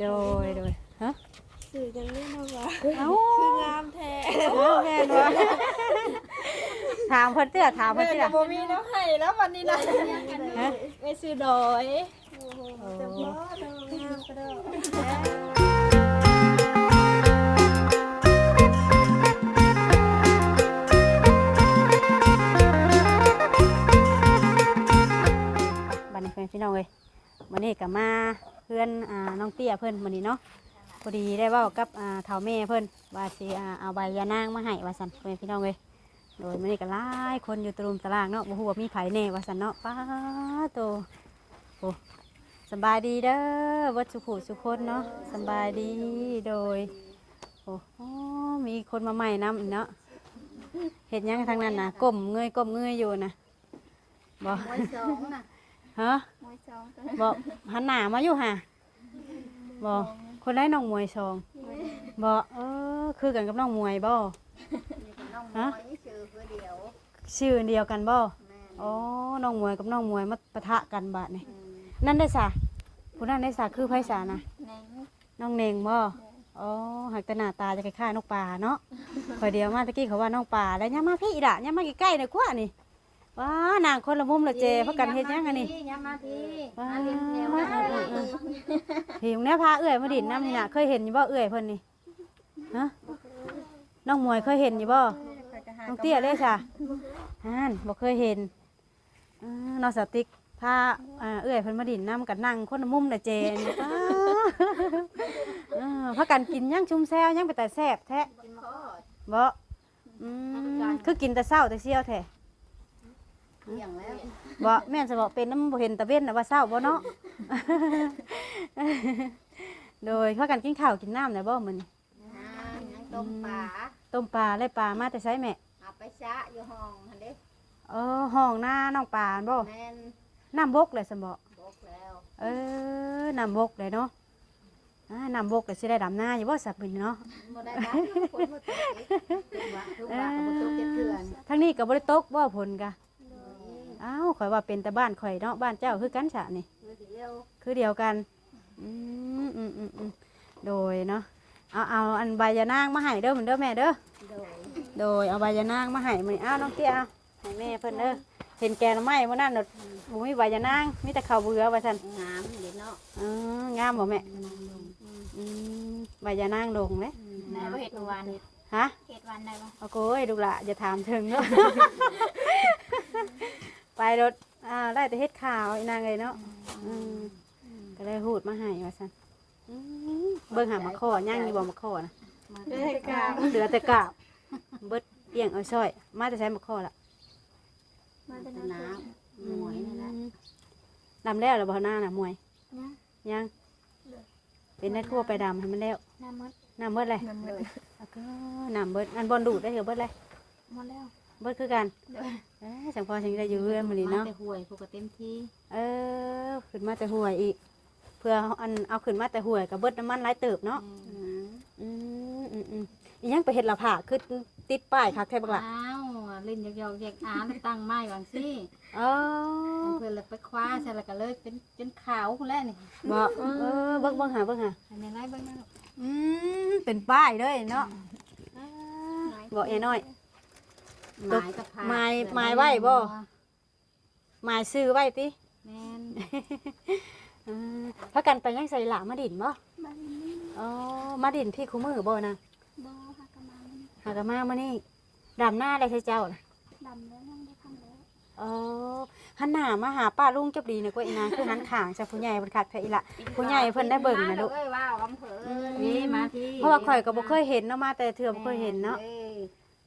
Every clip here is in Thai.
โดยโดยฮะสื่อยังเล่นเอาวะเอ้าคืองามแท้เอ้าแม่นวะถามเพิ่นเตื้อถามเพิ่นแม่เตื้อกับบ่มีน้ำให้แล้ววันนี้นะฮะไม่ซื้อดอยโอ้โหจะบ่เนาะงามก็ได้บัดนี้เพิ่นพี่น้องเอ้ยวันนี้ก็มา เพื่อนอ่าน้องเตี้ยเพิ่นมื้อนี้เนาะพอดีได้เว้ากับอ่าเฒ่าแม่เพิ่นว่าสิอ่าเอาใบยานางมาให้ว่าซั่นเพิ่นพี่น้องเอ้ยโดยมื้อนี้ก็หลายคนอยู่ตรุมตารางเนาะบ่ฮู้ว่ามีไผแน่ว่าซั่นเนาะป้าโตโอ้สำบายดีเด้อเวัดสุขุสุคนเนาะสำบายดีโดยโอ้โอ้มีคนมาใหม่นำอีกเนาะเฮ็ดหยังทางนั้นน่ะก้มเงยก้มเงยอยู่น่ะบ่มวยสองน่ะ ฮะมวยสองตัวบอกหันหน้ามาอยู่ห่ะบอกคนได้น้องมวยชองบอกเออคือกันกับน้องมวยบ่นี่ก็น้องมวยชื่อเพื่อเดียวชื่อเดียวกันบ่แม่นอ๋อน้องมวยกับน้องมวยมาปะทะกันบาดนี่อืมนั่นได้สะผู้นั้นได้สะคือไผสานะแหน่งน้องเนงบ่อ๋อหักแต่หน้าตาจะคล้ายๆนกป่าเนาะคอยเดียวมาตะกี้เขาว่าน้องป่าแล้วย่ามาพี่อีด่ะย่ามาใกล้ๆหน่อยกว่านี่ ว้านางคนละมุมละเจพักกันเฮ็ดหยังกันนี่ย้ำมาพี่ว้ามาเลี้ยงแนวเอมาอเออเออหิวเนี่ยพาเอื้อยมาดินน้ำนี่น่ะเคยเห็นอยู่บ่เอื้อยเพิ่นนี่ฮะน้องมวยเคยเห็นอยู่บ่น้องเตี้ยเลยจ้ะอ่านบ่เคยเห็นอ่าน้องสาวติ๊กพาอ่าเอื้อยเพิ่นมาดินน้ำกันนั่งคนละมุมน่ะเจนอ้าเออพากันกินหยังชุ่มแซวหยังไปแต่แซ่บแท้กินข้อบ่อืมคือกินแต่เช้าแต่เชี่ยวแท้ เลี้ยงแล้วบ่แม่นสิบ่เป็นน้ำบ่เห็นตะเว้นน่ะว่าเช้าบ่เนาะ โดยพากันกินข้าวกินน้ำได้บ่มื้อนี้อ่ายังต้มปลาต้มปลาได้ปลามาแต่ใช้แม่เอาไปชะอยู่ห้องหั่นเด้เออห้องหน้าน้องปลาบ่แม่นน้ำบกเลยสมบ่บอกแล้วเออน้ำบกเลยเนาะอ่าน้ำบกเลยสิได้ดำหน้าอยู่บ่สับบินเนาะบ่ได้บ้านคนบ่ตกทุกว่าทุกว่าก็บ่ตกเจ็ดเดือนทั้งนี้ก็บ่ได้ตกบ่ผลกะ อ้าวข่อยว่าเป็นแต่บ้านข่อยเนาะบ้านเจ้าคือกันฉะนี่เพื่อเดียวคือเดียวกัน อืมอืมอืมอืมโดยเนาะ เอาเอาอันใบยานางมาให้เด้อเหมือนเด้อแม่เด้อ โดยโดยเอาใบยานางมาให้มื้อนี้อ้าวน้องเตี้ยเอาให้แม่เพิ่นเด้อ เห็นแกงหน่อไม้มื้อนั้นน่ะบ่มีใบยานางมีแต่ข้าวเบื่อว่าซั่นงามเด้เนาะอ๋องามบ่แม่อืมใบยานางลงเลยไหนบ่เฮ็ดเมื่อวานนี่ฮะเฮ็ดวันใดบ่เอาโก้ยลูกละอย่าถามถึงเนาะ ไปรถอ่าได้แต่เฮ็ดข่าวอีนางเลยเนาะอืมก็เลยหูดมาให้ว่าซั่นอืมเบิ่งหามาข้อย่างอยู่บ่มาข้อนะมาได้กามเหลือแต่กาบเบิดเอียงเอาซ้อย มาแต่ใช้มาข้อละมาแต่น้น้ำำหมวยนั่นแหละดำแล้วเหรือบ่หน้าน่ะมวยนะยังเป็นได้ทั่วไปดำให้มันแล้วน้ำมดน้ำเบิดเลยน้ำมดแล้วก็น้ำเบิดอันบอลดูดได้เหรอเบิดเลยหมดแล้ว เบิดคือกันเอ้ยสังพอฉันได้อยู่เรือนมื้อนี้มาเนาะ แต่ห่วยพวกก็เต็มที่เออ ขึ้นมาแต่ห่วยอีก เพื่อเอาอันเอาขึ้นมาแต่ห่วยกับเบิดน้ำมันหลายเติบเนาะอืมอืมอืมอืมอีหยังไปเฮ็ดละผ่าคือติดป้ายคักแท้บักล่ะอ้าวเล่นยอกๆแยกอาแล้วตั้งไม้วางสิเออเพื่อนเลยไปคว้าใช่แล้วก็เลยเป็นเป็นขาวพุ่นแหล้วนี่บ่เออเบิ่งเบิ่งหาเบิ่งหาอันนี้ไรเบิ่งนะลูกอืมเป็นป้ายเลยเนาะอ่าบ่แอน้อย หมายกับพาหมายหมายไว้บ่ หมายซื้อไว้ติแม่นอืมพากันไปยังใส่หลามาดินบ่มาดินนี่อ๋อมาดินพี่คู่มือบ่นะบ่ฮักกะมานี่หากะมามานี่ดำหน้าได้ใช่เจ้าน่ะดำแล้วยังได้ทำแล้วอ๋อหันหน้ามาหาป้าลุงจับดีนะกว่าอีนางคือหันข้างจากผู้ใหญ่เพิ่นคักแท้อีละ ผู้ใหญ่เพิ่นได้เบิ่งนะลูก เอ้ยว้าวอำเภอนี่มาที่เพราะว่าข่อยก็บ่เคยเห็นเนาะมาแต่เทื่อบ่เคยเห็นเนาะเอ้ย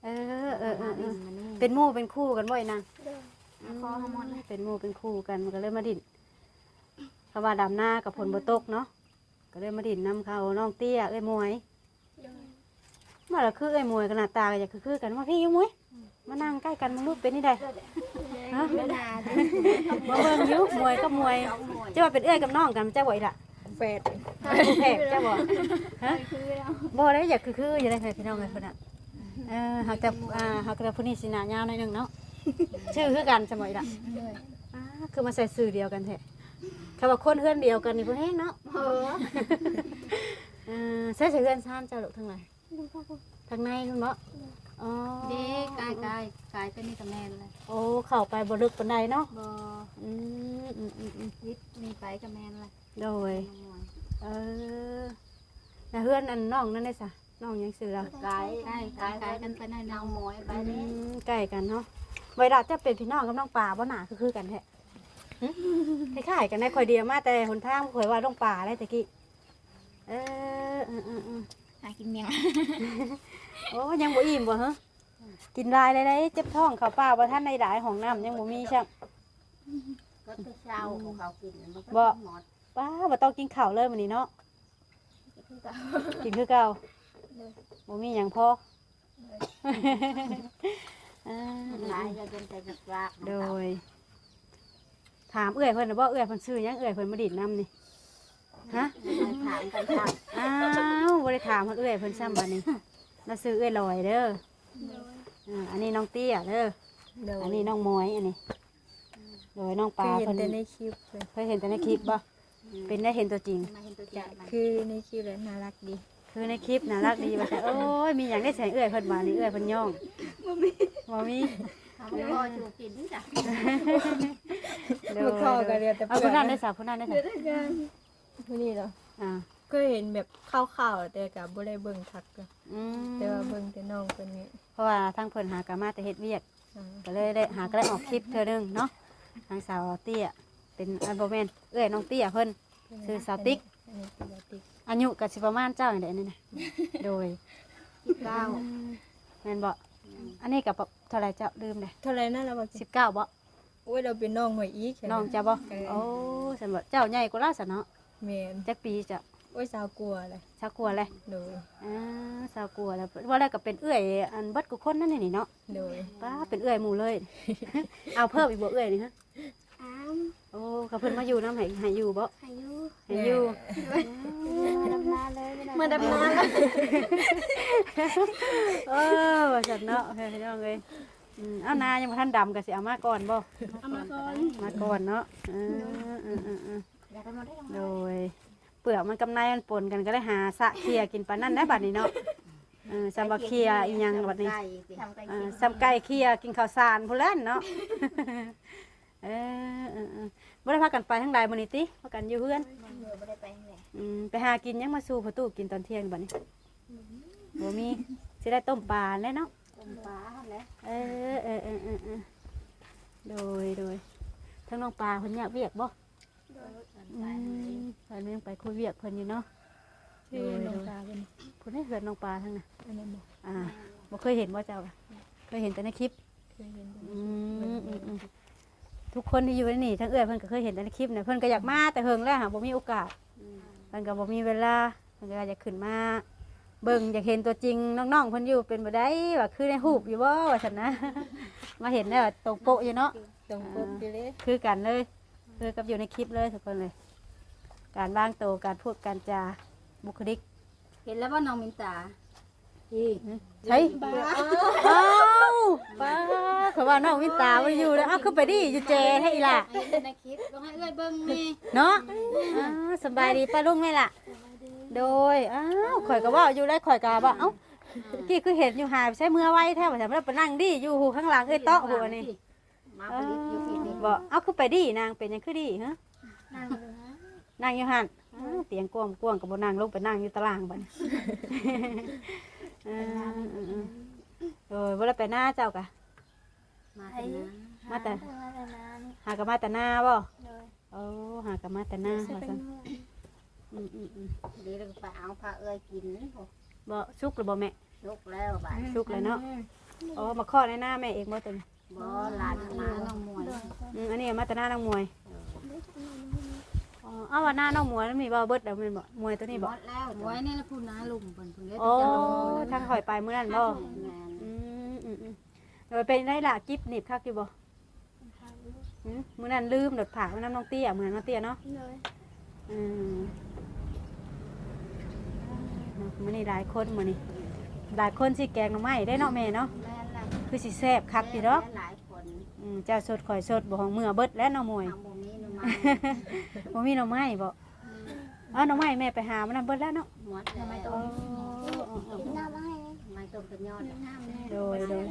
เออเออเออเออมานี่เป็นหมู่เป็นคู่กันบ่อีนางเด้อ คอขมวดเลย เป็นหมู่เป็นคู่กันมันก็เลยมาดินเพราะว่าดำหน้ากับผลบ่ตกเนาะก็เลยมาดินนํเขาน้องเตี้ยเอ้ยมวยเด้อมาแล้วคือเอ้ยมวยกันหน้าตาก็อยากคือๆกันว่าพี่อยู่มวยมานั่งใกล้กันมึงรูปเป็นนี่ได้ฮะเวลาดิมาเบิ่งอยู่มวยกับมวยสองหน่วยจะว่าเป็นเอ้ยกับน้องกันมันจะบ่อีล่ะแฟดผู้แพกจะบ่ฮะคือแล้วบ่ได้อยากคือคืออยู่ได้พี่น้องเลยเพิ่นน่ะ เออหากแต่อ่าหากแต่ผู้นี้สิหน้ายาวหน่อยหนึงเนาะ ชื่อคือกันสมัยล่ะเด้ออ่าคือมาใส่สื่อเดียวกันแท้คำว่าคนเฮือนเดียวกันนี่เพิ่นแห้งเนาะเออเออใช่ใช่เฮือนซ่านเจ้าลูกทางไหนทางในคุณบ่อ๋อเด็กกายกายกายเป็นนี่กับแม่เลยโอ้เข้าไปบ่ลึกปานใดเนาะบ่อืมอืมอืมอืมวิทย์มีไปกับแม่เลยโดยเออแล้วเฮือนอันน้องนั่นได้ซะ น้องยังซื้อแล้วกายกายกายกายกันไปในนางมวยไปอืนี่มใกล้กันเนาะเวลาจะเป็นพี่น้องกับน้องปลาบ่หนาคือคือกันแท้หึคล้ายๆกันได้คอยเดียวมาแต่หนทางข่อยว่าน้องปลาได้ตะกี้เออเออเออเออหากินเมียงโอ้ยังบ่อิ่มบ่ฮะกินหลายเลยได้เจ็บท้องข้าวเปล่าบ่ทันในหลายห้องน้ำยังบ่มีช่าง ก็จะเช้าของเขากินมันก็บ่ หมดป้าบ่ต้องกินข้าวเลยมื้อนี้เนาะกินคือเก่า บ่มีหยังพออ่าหลายจะเป็นแต่กรากโดย ถามเอื้อยเพิ่นน่ะบ่เอื้อยเพิ่นชื่อหยังเอื้อยเพิ่นมาดิดน้ำนี่ฮะถามกันครับอ้าวบริถามเพิ่นเอื้อยเพิ่นซ้ำบัดนี้เราซื้อเอื้อยลอยเด้ออ่าอันนี้น้องเตี้ยเด้อโดยอันนี้น้องมวยอันนี้โดยน้องปคืลาอเห็นเพิ่นแต่ในคลิปเลยเคยเห็นแต่ในคลิปบ่เป็นได้เห็นตัวจริง มาเห็นตัวจริงมันคือในคลิปเลยน่ารักดี คือในคลิปน่ารักดีว่าแต่โอ้ยมีหยังได้ใส่เอื้อยเพิ่นมานี่เอื้อยเพิ่นย่องบ่มีบ่มีทำให้พ่อชูกินจ้ะโดยเมื่อเข้ากันเรียนแต่เอาเพื่ผู้นั้นนได้สาวผู้นั้นได้สาวผู้นี้เนาะอ่าก็เห็นแบบข่าวๆแต่กับบ่ได้เบิ่งทักเลยอืมแต่ว่าเบิ่งแต่น้องคนนี้เพราะว่าทางเพิ่นหากามาแต่เฮ็ดเวียก อ่าก็เลยได้หาก็ได้ออกคลิปเธอหนึงเนาะทางสาวเตี้ยเป็นอันโบแมนเอ้ยน้องเตี้ยเพิ่นชื่อสาวติ๊ก อันนี้คือสาวติ๊กอายุกับสิประมาณเจ้าอย่างเดนี่นะโดยที่เก้าแม่นบ่อันนี้กับเท่าไหรเจ้าลืมเลยเท่าไหร่นั่นเราบอกสิบเก้าบ่โอ้ยเราเป็นน้องหน่วยอีกใช่ไหมน้องจ้าบ่เออโอ้ฉันบ่เจ้าใหญ่กว่าเราซะเนาะแมนจักปีจ้ะโอ้ยสาวกลัวเลยชาวกลัวเลยโดยอ่าชาวกลัวแล้วว่าแล้วก็เป็นเอื้อยอันเบิดกูคนนั่นนี่เนาะโดยป้าเป็นเอื้อยหมู่เลย เอาเพิ่มอีกบ่เอื้อยนี่ฮะอ้าม โอ้กับเพิ่นมาอยู่นำให้ให้อยู่บ่อายุให้อยู่ดำนาเลยเมื่อดำน้ำเออว่าจัดเนาะเฮ้ยน้องเอ้ยอืมเอานายังบ่ทันดำก็สิเอามาก่อนบ่เอามาก่อนมาก่อนเนาะเออเออเออเอออยากให้มาได้โดย เปลือกมันกับในมันปนกันก็เลยหาสะเคลียกินปานนั้นได้บัดนี้เนาะเออซัมบะเคลียอีหยังบัดนี้ ทำไก่เออซัมไก่เคลียกินข้าวสารพุ่นแล่นเนาะ เออเออเออบ่ได้พากันไปทั้งใดมื้อนี้ติพากันอยู่เฮือนเมื่อไม่ได้ไปไหนอืมไปหากินหยังมาสู่ประตูกินตอนเที่ยงบัดนี้บ่มีสิได้ต้มปลาแน่เนาะต้มปลาแล้วเออเออเออเออเออโดยโดยทั้งน้องปลาเพิ่นอยากเวียกบ่อืมเพิ่นยังไปคุยเวียกเพิ่นอยู่เนาะชื่อน้องตาเป็นเพิ่นให้เหือนน้องปลาทั้งน่ะอันนั้นบอกอ่าบ่เคยเห็นบ่เจ้าค่ะเคยเห็นแต่ในคลิปเคยเห็นอืมอืมอืม ทุกคนที่อยู่ในนี่ทั้งเอื้อยเพิ่นก็เคยเห็นแต่ในคลิปเนี่ยเพิ่นก็อยากมาแต่เฮิงแล้วหาบ่มีโอกาสเพิ่นก็บ่มีเวลาเพิ่นก็อยากขึ้นมาเบิ่งอยากเห็นตัวจริงน้องๆเพิ่นอยู่เป็นบ่ได้ว่าคือในรูปอยู่บ่ว่าซั่นนะ มาเห็นแล้วตรงโปะอยู่เนาะตรงปุ๊บอยู่เลยคือกันเลยคือกับอยู่ในคลิปเลยทุกคนเลย การวางตัวการพูดการจาบุคลิก เห็นแล้วว่าน้องมินตา ที่ใช่เอ้าป้าเขาว่าน้องวินตาไม่อยู่แล้วอ้าวคือไปดิอยู่เจให้อีหล่ะ ในคลิปลองให้เอ้ยเบิ้งนี่เนาะอ้าวสบายดีป้าลุงไหมล่ะ โดย อ้าวข่อยก็ว่าอยู่ได้ข่อยกาว่าเอ้ากี้คือเห็นอยู่หายไปใช้มือไว้แท้ว่าฉันไม่ได้ไปนั่งดิอยู่หูข้างหลังเอ้ยเตาะหัวนี่มาเอผลิตอยู่ที่นี่บอกเอ้าคือไปดินางเป็นหยังคือดิฮะ นั่งเลยนะนั่งอยู่หันอ้าวเตียงกวางกวงกับบนางลงไปนั่งอยู่ตารางบัดน ออเออเออโดยเวลาไปหน้าเจ้ากะ มาแต่นะมาแต่ทำมาแต่นานหากะมาแต่หน้าบ่เลยโอ้หากะมาแต่หน้าจะว่าเป็นซั่นเมื่อืมอืมอืมดี๋ยวเราไปเอาผ้าเอ้อยกินบ่สุกหรือบ่แม่ ลุกแล้วบ่ายสุกเลยเนาะอ๋อมาข้อในหน้าแม่เองบ่ตัวนี้บ่หลานมาน้องมวยอืมอันนี้มาแต่หน้าน้องมวยอ๋อ เอาว่าหน้าน้องมวยแล้วมีบ่เบิดแล้วแม่นบ่มวยตัวนี้หมบ่ดแล้วมวยนี่ละพูดนะลุงเพิ่นเพิ่นเลี้ยงโอ้จะลงทางข่อยไปมื้อนั้นบ่แม่นอืมอืมอืมโดยเป็นได้ล่ะกิฟหนีบคักอยู่บ่หืมมื้อนั้นลืมดดผักมื้อนั้นน้องเตี้ยมื้อนั้นน้องเตี้ยเนาะเลยอืมมื้อนี้หลายคนมื้อนี้หลายคนสิแกงหน่อไม้ได้เนาะแม่เนาะแม่นล่ะคือสิแซ่บคักอยู่ดอกหลายคนอืมเจ้าสดข่อยสดบ่ของเมื่อเบิดแล้วเนาะมวยทำบ่มีหน่อ ไม้บ่มีหน่อไม้บ่อ้าวหน่อไม้แม่ไปหามันนำเบิดแล้วเนาะหมดแล้วไม่ต้อ๋มอกินน้ำมาให้ไม่ต้มเป็นยอดน้ำแน่โดยโดย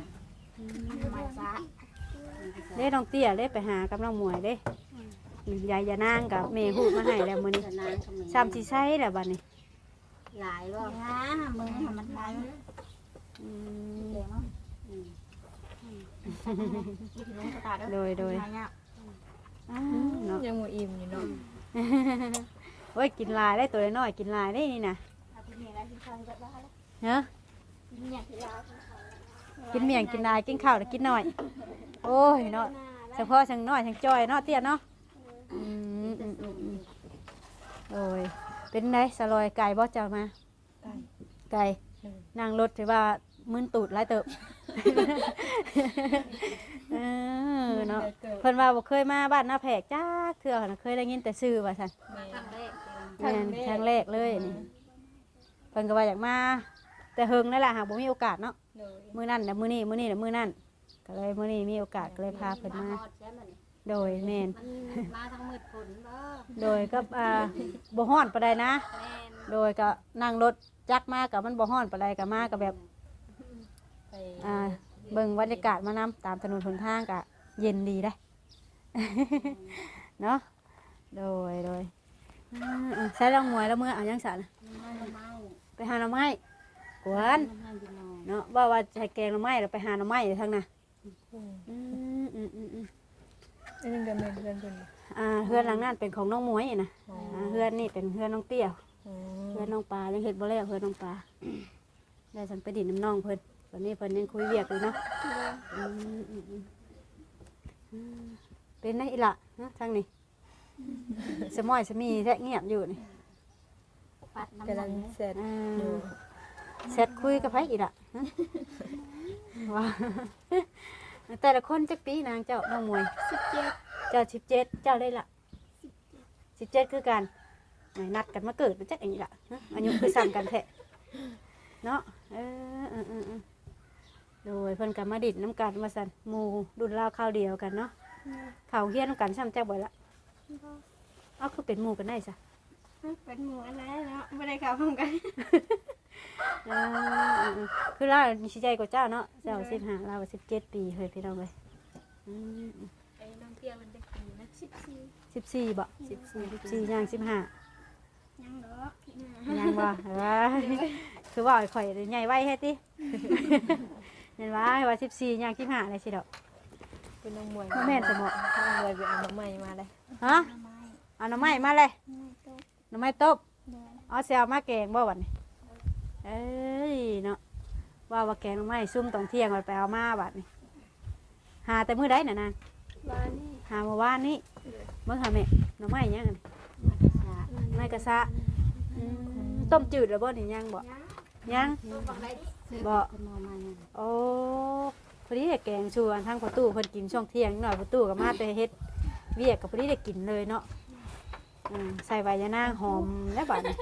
ไม่ซะเด้น้องเตี้ยเด้ไปหากับน้องหมวยเด้ยายยานางกับแม่ฮูดมาให้แล้วมื้อนี้จะนานก็มีซ้ำสิใช้แล้วบัดนี้หลายรอบนะมือมันหลายอืมเดี๋ยวมั้งโดยโดย อ้าวเนาะยังบ่อิ่มอยู่เนาะโอ้ยกินหลายได้ตัวน้อยๆกินหลายได้นี่นะเนาะกินเมี่ยงกินหลายกินข้าวแล้วกินหน่อย โอ้ยเนาะเฉพาะช่างน้อยช่างจ้อยเนาะเตี้ยเนาะอืมอืมอืมอืมโอ้ยเป็นไงสลอยไก่บ่เจ้ามา ไก่ไก่นั่งรถถือว่ามึนตูดหลายเติบเออ เนาะเพิ่นว่าบ่เคยมาบ้านนาแพรกจ้าเทื่อหั่นน่ะเคยได้ยินแต่ชื่อว่าซั่นแม่ครั้งแรกแม่นครั้งแรกเลยนี่เพิ่นก็ว่าอยากมา แต่เฮิงนั่นแหละหากบ่มีโอกาสเนาะโดยมื้อนั้นน่ะมื้อนี้มื้อนี้น่ะมื้อนั้นก็เลยมื้อนี้มีโอกาสก็เลยพาเพิ่นมาโดยแม่นมันมาทั้งมืดฝนบ่โดยกับอ่าบ่ฮ้อนปานใดนะ แม่นโดยก็นั่งรถจักรมากับมันบ่ฮ้อนปานใดก็มาก็แบบ ไปอ่าเบิ่งบรรยากาศมานำตามถนนหนทางก็ เย็นดีได้ เนาะโดยโดยอ่าอ่าใช้ลองมวยแล้วเมื่อเอายังสารไม่ไม่ไปหาหน่อไม้กวนไม่กินนอนเนาะว่าว่าจะให้แกงหน่อไม้แล้วไปหาหน่อไม้อยู่ทางน่ะอืมอืมอืมอืมอืมอันนี้ก็แม่นเพื่อนเพิ่นบ่อ่าเฮือนหลังนั้นเป็นของน้องมวยนะอ๋ออ่าเฮือนนี่เป็นเฮือนน้องเตี้ยอ๋อเฮือนน้องปลายังเห็ดบ่แล้วเฮือนน้องปลาได้ฉันไปดินน้ำน้องเพิ่นตอนนี้เพิ่นยังคุยเวียกอยู่เนาะอืมอืมอืมอืม เป็นไงอีหละฮะทางนี้สมอยสมีแท้เงียบอยู่นี่ปัดน้ำกำลังมันเสร็จอ่าอยู่เสร็จคุยกับไผอีกละฮะว่าแต่ละคนจักปีนางเจ้าน้องมวย สิบเจ็ดเจ้าสิบเจ็ดเจ้าได้ละสิบเจ็ดคือกันไม่นัดกันมาเกิดเป็นจักอย่างนี้ละฮะอายุคือซ้ำกันแท้เนาะเออเออเออเออ โดยเพิ่นกันมาดิดน้ำกันมาสั่นหมูดุนเล่าวข้าวเดียวกันเนาะข้าวเฮี้ยนน้ำกันซ้ำแจ้บ่อยละเอาคือเป็นหมูกันได้ซะเป็นหมูอะไรเนาะไม่ได้ข่าวพร้อมกันเออเออเออคือเราชิใจกว่าเจ้าเนาะเจ้าสิบห้าเราสิบเจ็ดปีเฮ้ยพี่น้องเลยอืมไอ้น้องเตี้ยมันได้กินนะสิบสี่สิบสี่บ่สิบสี่สิบสี่ย่างสิบห้ายังเหรอย่างบ่เอ้ยคือว่าข่อยใหญ่ไว้แค่ติ เห็นว่าว่าสิบสี่ย่างสิบห้าเลยสิดอกเป็นน้องมวยบ่แม่นสมองน้องมวยไปเอาน้องใหม่มาเลยฮะเอาหน่อไม้มาเลยไม่ตกหน่อไม้ต้มเดินเอาเสียมาแกงบ่วันนี้เอ้ยเนาะว่าว่าแกงหน่อไม้ซุ่มตอนเที่ยงมันไปเอามาบัดนี้หาแต่มื้อใดน่ะนางวานนี่หาเมื่อวานนี้เมื่อหาแม่หน่อไม้ยังอันมากระชาไม้กระซะอืมต้มจืดแล้วบ่นี่ยังบ่ยั งซื้อบ่ขนมมาเนี่ยโอ้พอดีได้แกงชวนทางประตูเพิ่นกินช่วงเที่ยงนิดหน่อยประตูก็มาแต่เฮ็ดเวียกก็พอดีได้กินเลยเนาะอืมใส่ใบยะนางหอมแล้วบัดนี้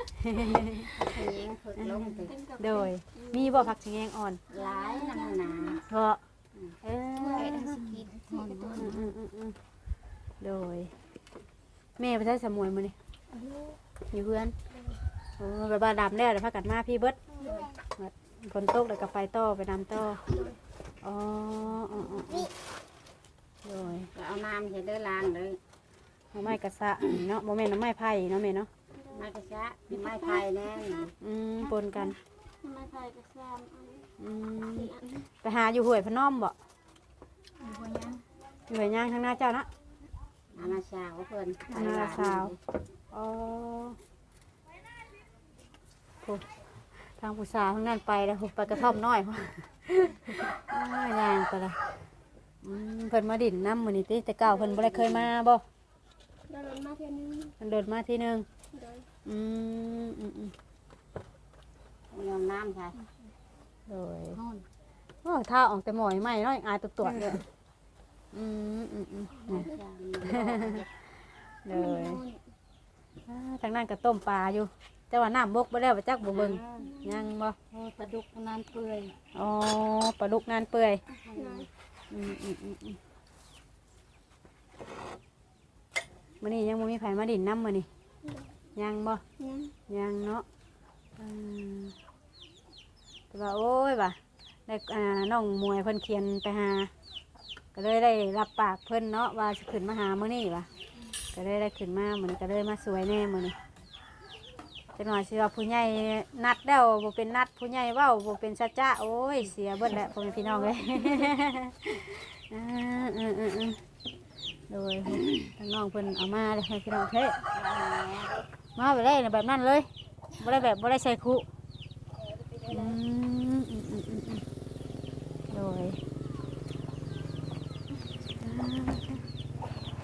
เฮ้ยฝึกลงไปโดย มีบ่ผักชะแงงอ่อนหลายน้ำหนาเพราะเออไอ้ทั้งสกินที่กระตุ้นอืมอืมอืมอืมโดย แม่ไปใช้สมวยมื้อนี้อยู่เพื่อนโอ้แบบว่าดำแล้วเดี๋ยวพากันมาพี่เบิด ฝนตกแล้วก็ไปต่อไปน้ำต่ออ๋ออ๋ออ๋ออ๋อโดยเอาน้ำจะได้ล้างเลยหน้ำไม้กระสะเนาะโมเมนต์น้ำไม้ไผ่เนาะแม่เนาะมากระชาไม้ไผ่แน่อืมปนกันไม่พายกระซามอันอืมสี่อันไปหาอยู่ห้วยพนอมบ่อยู่บนยังอยู่ห้วยย่างทางหน้าเจ้านะอาณาชาวเพิ่นอ๋อโหทา งผู้สาวทางนั้นไปแล้วโหไปกระท่อมน้อยพ่ออ้าวย่างไปละอืมเพิ่นมาดินน้ำมือนี่ติแต่เก่าเพิ่นบ่ได้เคยมาบ่แล้วรถมาเที่ยวนึงเพิ่นเดินมาทีหนึงเดินอืมอืมอืมยอมน้ำใช่โดยห้อนโอ้ถ้าออกแต่หมอยใหม่น้อยอายตัวตัวเลยอืมอืมอืมนี่เลยอ่าทางนั้นก็ต้มปลาอยู่ แต่ว่าน้ำบกบ่แล้วบ่จักบ่เบิ่งยังบ่โอ้ปลาดุกน้ำเปื่อยอ๋อปลาลูกงานเปื่อยอืมอืมอืมอืมมื้อนี้ยังบ่มีไผมาดินน้ำมื้อนี้ยังบ่ยังยังเนาะอืมแต่ว่าโอ้ยว่ะได้อ่าน้องมวยเพิ่นเขียนไปหา ก็เลยได้รับปากเพิ่นเนาะว่าสิขึ้นมาหามื้อนี้ว่ะก็เลยได้ขึ้นมามื้อนี้ก็เลยมาสวยแน่มื้อนี้ จักหน่อยสิว่าผู้ใหญ่นัดแล้วบ่เป็นนัดผู้ใหญ่เว้าบ่เป็นสัจจะโอ้ยเสียเบิดแหละพ่อแม่พี่น้องเอ้ยอ่าอือๆๆโดยทางน้องเพิ่นเอามาเลยให้พี่น้องเทมาไปได้แบบนั้นเลยบ่ได้แบบบ่ได้ใส่คุอืมอืมอืมอืมอืมโดยอ่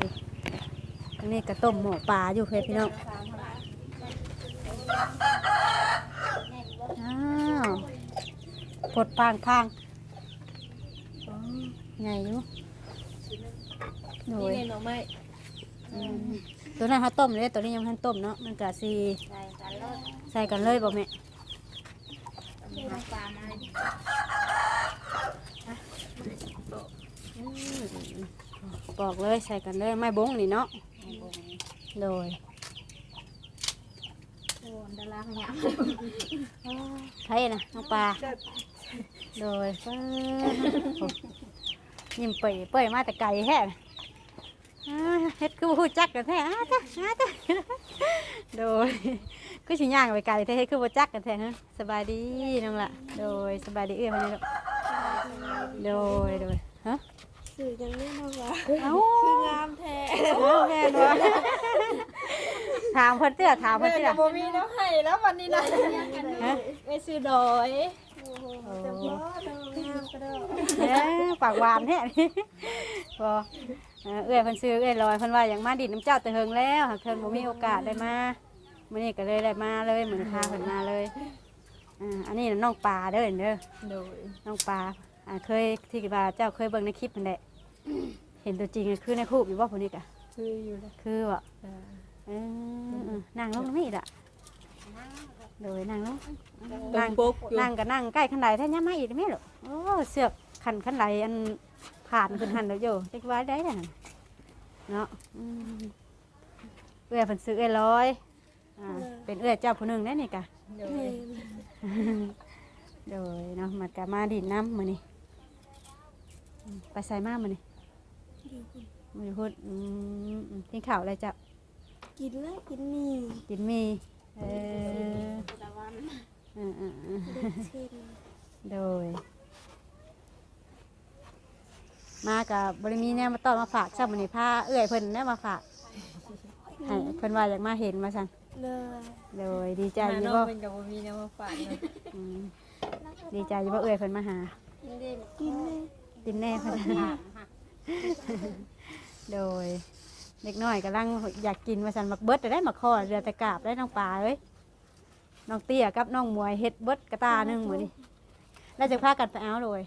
าอันนี้กระต้มหมูปลาอยู่เพื่อนพี่น้อง อ้าวปดพางพางอ๋อใหญ่อยู่โดนี่ยไงหน่อไม้อืมตัวนั้นเขาต้มเลยตัวนี้ยังไม่ทันต้มเนาะมันกะสีใส่กันรถใส่กันเลยบอกแม่น้ำปลามาอืมปอกเลยใส่กันเลยไม่บงนี่เนาะโดยโอ้ ดาราขยะไทยนะน้องปลาโดยเปิ้ลยิ้มเปื่อยเปื่อยมาแต่ไก่แท้อ่าเฮ็ดคือบ่ฮู้จักกันแท้อ้าจ้ะอ้าจ้ะโดยก็สิย่างไปไก่แท้เฮ็ดคือบ่จักกันแท้ฮะสบายดีน้องล่ะโดยสบายดีเอื้อมานี่ลูกโดยโดยฮะสื่อยังไม่มาว่าเอ้าคืองามแท้เอาแม่นวะ ถามเพิ่นเตื้อถามเพิ่นแม่เตื้อกับบ่มีน้ำให้แล้ววันนี้นะฮะไม่ซื้อดอยโอ้โหแต่บ่ต้องงามก็ได้เอ้ยปากหวานแท้นี่บ่เอ่อเอื้อยเพิ่นซื้อเอื้อยลอยเพิ่นว่าอยากมาดินน้ำเจ้าแต่เฮิงแล้วหากเพิ่นบ่มีโอกาสได้มามื้อนี้ก็เลยได้มาเลยมื้อนี้พาเพิ่นมาเลยอ่าอันนี้น่ะน้องปลาเด้อเด้อโดยน้องปลาอ่าเคยที่ว่าเจ้าเคยเบิ่งในคลิปนั่นแหละเห็นตัวจริงอะคือในรูปอยู่บ่พุ่นนี่กะซื้ออยู่แล้วคือบ่จ้าเออเออนั่งลงนี่ล่ะโดยนั่งลงตรงปกอยู่นั่งก็นั่งใกล้ขันไดแท้ยังมาอีกไหมหรอโอ้เสือกขันขันไดอันผ่านขึ้นหันแล้วโยจักว่าได้เด้อหั่นเนาะอืมเอื้อยเพิ่นซื้อเอื้อยร้อยอ่าเป็นเอื้อยเจ้าผู้หนึงได้นี่กะโดแม่ยนโดยเนาะมากะมาดินน้ำมื้อนี้อืมไปใส่มามื้อนี้มื้อนี้พูดอืมอืมกินข้าวอะไรจ้ะ กินแล้วกินนี่กินหมีเออตะวันเออเออเออเด็กเช่นโดย มากับบริมีเนี่ยมาต้อนมาฝากซะมื้อนี้พาเอื้อยเพิ่นได้มาฝากให้เพิ่นว่าอยากมาเห็นมาสั่นเลยโดยดีใจหาอยู่น้องบ่เป็นกับบ่มีน้ำมาฝากเลยอืมดีใจอยู่บ่เอื้อยเพิ่นมาหา กินเลยดินแน่เพิ่น โดย เด็กน้อยกำลังอยากกินมาสั่นมักเบิดแต่ได้มาคอเรือแต่กาบได้น้องปลาเอ้ยน้องเตี้ยกับน้องมวยเฮ็ดเบิดกระตาหนึงมื้อนี้แล้วจะพากันไปเอาเลย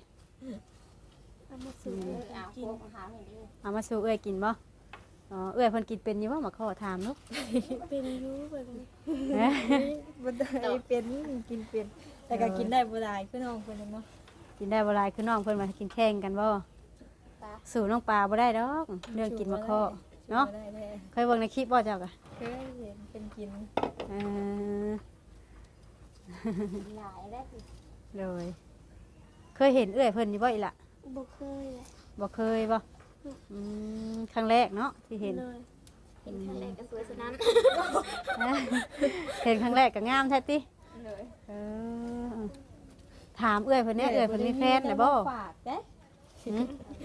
เอามาสื่อเอากินพวกมะขามอย่างนี้เอามาสู่เอื้อยกินบ่อ๋อเอื้อยเพิ่นกินเป็นอยู่บ่มาขอถามลูกเป็นอยูแบบนี้เอ้ยบ่ได้เป็นกินเป็นแต่ก็กินได้บ่ได้คือน้องเพิ่นน่ะเนาะกินได้บ่หลายคือน้องเพิ่นมากินแข่งกันบ่สู่น้องปลาบ่ได้ดอกเรื่องกินมาขอ เนาะบ่ได้แท้เคยเบิ่งในคลิปบ่เจ้ากะเคยเห็นเป็นกินเออหลายแล้วเลยเคยเห็นเอื้อยเพิ่นอยู่บ่อีหล่ะบ่เคยเลยบ่เคยบ่อืมครั้งแรกเนาะที่เห็น เลยเห็นทะเลก็สวยสนั้นเห็นครั้งแรกก็งามแท้ติเลยเออถามเอื้อยเพิ่นแหน่เอื้อยเพิ่นมีแฟนแล้วบ่ฝากเด้หืม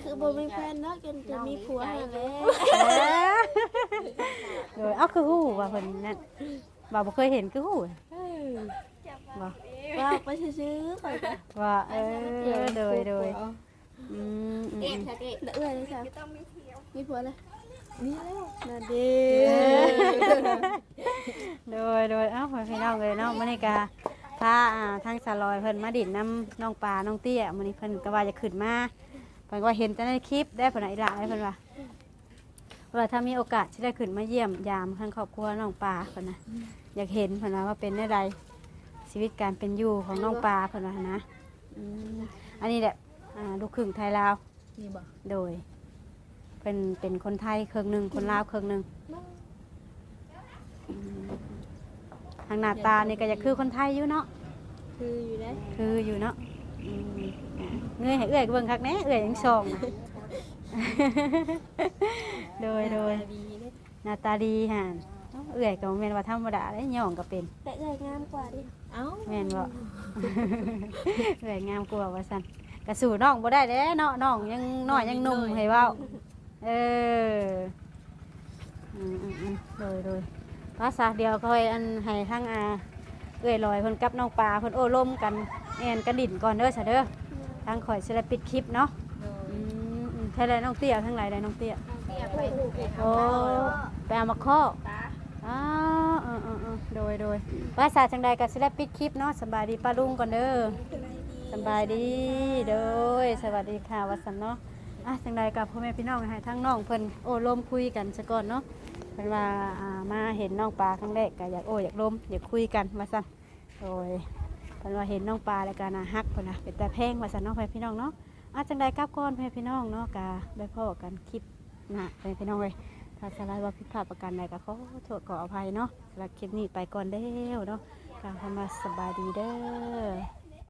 คือบ่มีแฟนเนาะจนจะมีผัวหาแล้วเออเลยเอ้าคือฮู้ว่าเพิ่นนั่นบ่าบ่เคยเห็นคือฮู้บ่ว่าไปซื้อๆก่อนจ้ะว่าเออโดยโดยอืมอืมเอ๊ะอืมเธอเอ๊ะแล้วเอื้อยเลยจ้ะมีผัวเลยนี่แล้วน่าเด้โดยโดยเอ้าพี่น้องเลยเนาะมื้อนี้ก็พาอ่าทางสาลอยเพิ่นมาดินน้ำน้องปลาน้องเตี้ยมื้อนี้เพิ่นก็ว่าจะขึ้นมา เพิ่นก็ว่าเห็นแต่ในคลิปได้เพิ่นน่ะอีหลายเพิ่นว่าว่าถ้ามีโอกาสสิได้ขึ้นมาเยี่ยมยามทางครอบครัวน้องปลาเพิ่นน่ะอยากเห็นเพิ่นว่าว่าเป็นได้ใดชีวิตการเป็นอยู่ของน้องปลาเพิ่นว่านะอืมอันนี้แหละอ่าลูกครึ่งไทยลาวนี่บ่โดยเป็นเป็นคนไทยเครื่องหนึ่งคนลาวเครื่องหนึ่งอืมทางหน้าตานี่ก็จะคือคนไทยอยู่เนาะ คืออยู่ได้คืออยู่เนาะอืมอะ เงยให้เอื้อยเบิ่งคักแหน่เอื้อยยังส่องนะโดยโดยดีเด้หน้าตาดีฮะเอื้อยก็บ่แม่นว่าธรรมดาได้ย่องก็เป็น แต่เอ้ยงามกว่าดิเอ้าแม่นบ่ เอื้อยงามกว่าว่าซั่นก็สู่น้องบ่ได้เด้เนาะน้องยังน้อยยังหนุ่มให้เว้าเอออืมอืมอืมโดยโดยภาษาเดียวค่อยอันให้ทั้งอาเอื้อยลอยเพิ่นกับน้องปลาเพิ่นโอ้ลมกันแอนกันดิ่นก่อนเด้อซะเด้อ ทางข่อยสิได้ปิดคลิปเนาะโดยอืมอืมใช่เลยน้องเตี้ยทั้งหลายเลยน้องเตี้ยเนี่ยไปไปเอาโอ้ไปเอามาข้อ ตาอ๋อเออเออเออโดยโดยภาษาจังใดก็สิได้ปิดคลิปเนาะสำบายดีป้าลุงก่อนเด้อสำบายดีเด้อสวัสดีค่ะวัสันเนาะอะจังใดกับพ่อแม่พี่น้องให้ทั้งน้องเพิ่นโอ้ลมคุยกันซะก่อนเนาะเพิ่นว่าอ่ามาเห็นน้องปลาครั้งแรกก็อยากโอ้อยากลมอยากคุยกันว่าซั่นโดยเพิ่นว่าเห็นน้องปลาแล้วก็น่าฮักเพิ่นน่ะเป็นแต่แพงว่าซั่นเนาะพ่อพี่น้องเนาะอาจังไดกลับก่อนพ่อพี่น้องเนาะกะได้พ่อกันคลิปหน้าพ่อพี่น้องเลยถ้าสลายว่าผิดพลาดประการใดก็ขอโทษขออภัยเนาะสำหรับคลิปนี้ไปก่อนเด้วเนาะกล่าวคำว่าสบายดีเด้อ